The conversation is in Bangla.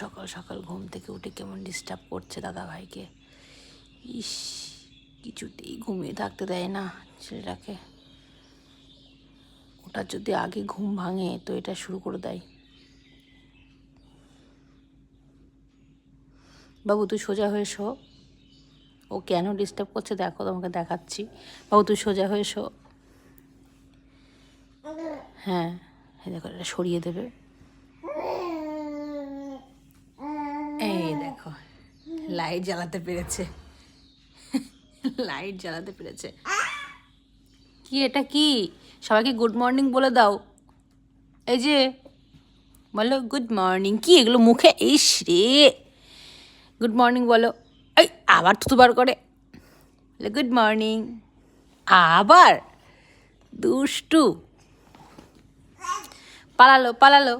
সকাল সকাল ঘুম থেকে উঠে কেমন ডিস্টার্ব করছে দাদা ভাইকে। ইস, কিছুতেই ঘুমিয়ে থাকতে দেয় না ছেলেটাকে। ওটা যদি আগে ঘুম ভাঙে, তো এটা শুরু করে দেয়। বাবু, তুই সোজা হয়ে শো। ও কেন ডিস্টার্ব করছে দেখো, তোমাকে দেখাচ্ছি। বাবু, তুই সোজা হয়ে শো। হ্যাঁ দেখো, এটা সরিয়ে দেবে এই দেখো লাইট জ্বালাতে পেরেছে। লাইট জ্বালাতে পেরেছে। কি এটা কি? সবাইকে গুড মর্নিং বলে দাও। এই যে, বলো গুড মর্নিং কি এগুলো মুখে? ইস রে। গুড মর্নিং বলো। এই, আবার থুতুবার করে। গুড মর্নিং আবার। দুষ্টু। পালালো পালালো।